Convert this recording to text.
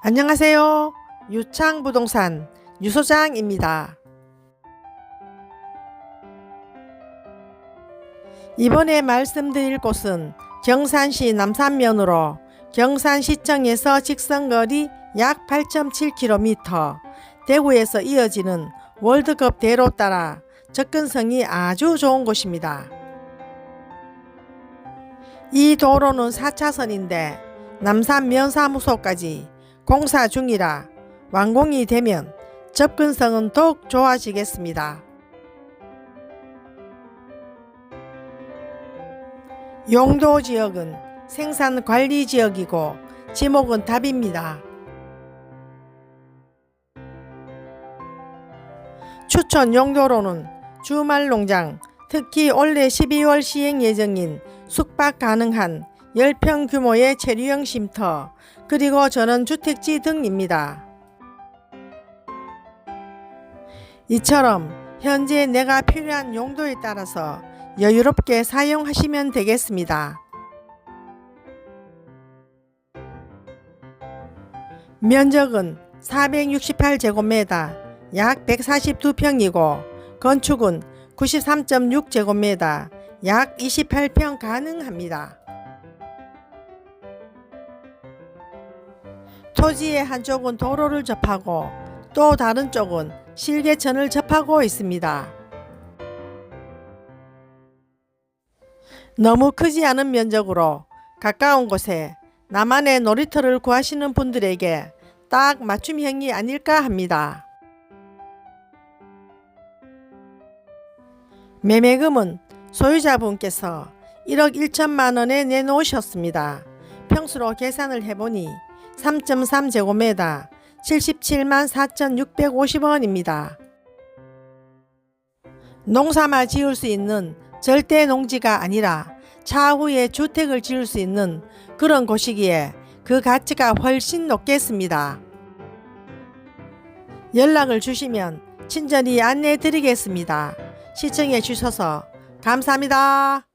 안녕하세요. 유창 부동산 유소장입니다. 이번에 말씀드릴 곳은 경산시 남산면으로 경산시청에서 직선거리 약 8.7km, 대구에서 이어지는 월드컵 대로 따라 접근성이 아주 좋은 곳입니다. 이 도로는 4차선인데 남산 면사무소까지 공사 중이라 완공이 되면 접근성은 더욱 좋아지겠습니다. 용도 지역은 생산 관리 지역이고 지목은 답입니다. 추천 용도로는 주말 농장, 특히 올해 12월 시행 예정인 숙박 가능한 10평 규모의 체류형 쉼터, 그리고 전원주택지 등입니다. 이처럼 현재 내가 필요한 용도에 따라서 여유롭게 사용하시면 되겠습니다. 면적은 468제곱미터, 약 142평이고 건축은 93.6제곱미터, 약 28평 가능합니다. 토지의 한쪽은 도로를 접하고 또 다른 쪽은 실개천을 접하고 있습니다. 너무 크지 않은 면적으로 가까운 곳에 나만의 놀이터를 구하시는 분들에게 딱 맞춤형이 아닐까 합니다. 매매금은 소유자분께서 1억 1천만 원에 내놓으셨습니다. 평수로 계산을 해보니 3.3제곱미터 77만 4,650원입니다. 농사만 지을 수 있는 절대 농지가 아니라 차후에 주택을 지을 수 있는 그런 곳이기에 그 가치가 훨씬 높겠습니다. 연락을 주시면 친절히 안내해 드리겠습니다. 시청해 주셔서 감사합니다.